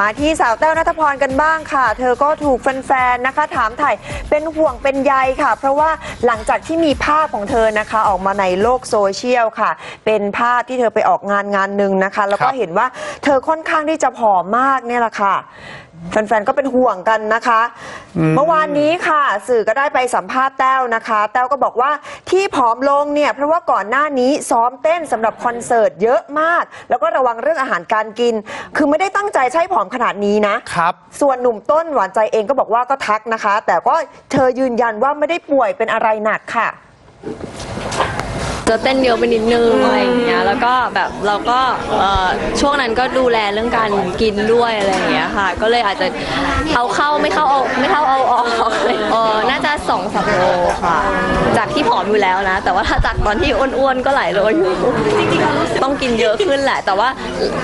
มาที่สาวแต้วนัทพรกันบ้างค่ะ เธอก็ถูกแฟนๆ นะคะ ถามถ่ายเป็นห่วงเป็นใยค่ะ เพราะว่าหลังจากที่มีภาพของเธอนะคะ ออกมาในโลกโซเชียลค่ะ เป็นภาพที่เธอไปออกงานงานหนึ่งนะคะ แล้วก็เห็นว่าเธอค่อนข้างที่จะผอมมากเนี่ยแหละค่ะ แฟนๆ ก็เป็นห่วงกันนะคะ เมื่อวานนี้ค่ะ สื่อก็ได้ไปสัมภาษณ์แต้วนะคะ แต้วก็บอกว่าที่ผอมลงเนี่ย เพราะว่าก่อนหน้านี้ซ้อมเต้นสำหรับคอนเสิร์ตเยอะมาก แล้วก็ระวังเรื่องอาหารการกิน คือไม่ได้ตั้งใจใช้ผอมขนาดนี้นะครับ ส่วนหนุ่มต้นหวานใจเองก็บอกว่าก็ทักนะคะ แต่ก็เธอยืนยันว่าไม่ได้ป่วยเป็นอะไรหนักค่ะ จะเต้นเยอะไปนิดนึงอะไรอย่างเงี้ยแล้วก็แบบเราก็เอ่อช่วงนั้นก็ดูแลเรื่องการกินด้วยอะไรอย่างเงี้ยค่ะ ก็เลยอาจจะเอาเข้าไม่เข้าเอาไม่เข้าเอาออกเออน่าจะสองสามโลค่ะ จากที่ผอมอยู่แล้วนะ แต่ว่าถ้าจากตอนที่อ้วนๆก็หลายโลอยู่ต้องกินเยอะขึ้นแหละ แต่ว่า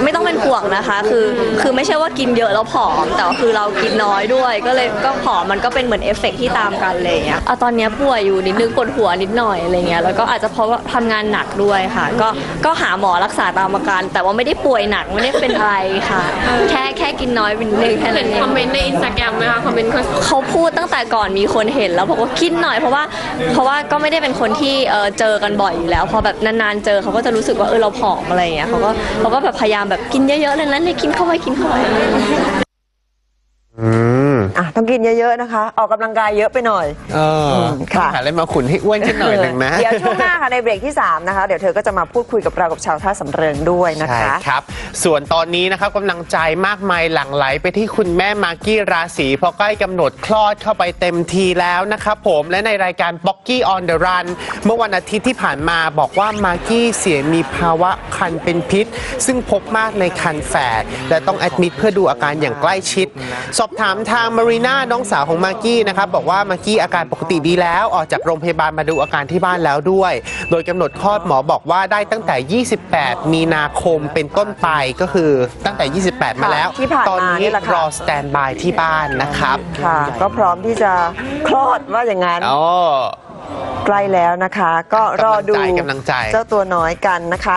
ไม่ต้องเป็นห่วงนะคะ คือคือไม่ใช่ว่ากินเยอะแล้วผอม แต่ว่าคือเรากินน้อยด้วย ก็เลยก็ผอมมันก็เป็นเหมือนเอฟเฟกต์ที่ตามกันอะไรอย่างเงี้ยอะตอนเนี้ยป่วยอยู่นิดนึงปวดหัวนิดหน่อยอะไรเงี้ยแล้วก็อาจจะเพราะว่าำงานหนักด้วยค่ะ ก็ก็หาหมอรักษาตามอาการ แต่ว่าไม่ได้ป่วยหนักไม่ได้เป็นอะไรค่ะ แค่แค่กินน้อยเป็นนึงแค่นั้นเองคอมเมนต์ในอินสตาแกรมไหมคะคอมเมนต์เขาเขาพูดตั้งแต่ก่อนมีคนเห็นแล้วบอกว่ากินหน่อยเพราะว่าเพราะว่าก็ไม่ได้เป็นคนที่เอ่อเจอกันบ่อยอยู่แล้ว พอแบบนานๆเจอเขาก็จะรู้สึกว่าเออเราผอมอะไรอย่างเงี้ยเขาก็เขาก็แบบพยายามแบบกินเยอะๆเลยนั้นเลยกินเข้าไปกินเข้าไปอืมอะต้อง กินเยอะๆนะคะ ออกกำลังกายเยอะไปหน่อย เออมค่ะต้องหาอะไรมาขุนให้อ้วนขึ้นหน่อยหนึ่งนะ เดี๋ยวช่วงหน้าค่ะในเบรกที่ 3 นะคะ เดี๋ยวเธอก็จะมาพูดคุยกับเรากับชาวท่าสำเริงด้วยนะใช่คะ ครับ ส่วนตอนนี้นะครับกำลังใจมากมายหลั่งไหลไปที่คุณแม่มากกี้ราศีเพราะใกล้กำหนดคลอดเข้าไปเต็มทีแล้วนะครับผมและในรายการ b o c k y on the Run เมื่อวันอาทิตย์ที่ผ่านมาบอกว่ามากกี้เสียมีภาวะคันเป็นพิษ ซึ่งพบมากในคันแฝดและต้องแอดมิดเพื่อดูอาการอย่างใกล้ชิด สอบถามทางมารีน่าน้องสาวของมากกี้นะครับ บอกว่ามากกี้อาการปกติดีแล้ว ออกจากโรงพยาบาลมาดูอาการที่บ้านแล้วด้วย โดยกำหนดคลอดหมอบอกว่าได้ตั้งแต่ 28 มีนาคมเป็นต้นไปก็คือตั้งแต่ 28 มาแล้วที่ผ่านมาตอนนี้นี่แหละค่ะรอสแตนบายที่บ้านนะครับค่ะก็พร้อมที่จะคลอดว่าอย่างนั้นอ๋อใกล้แล้วนะคะ ก็รอดูกำลังใจกำลังใจเจ้าตัวน้อยกันนะคะ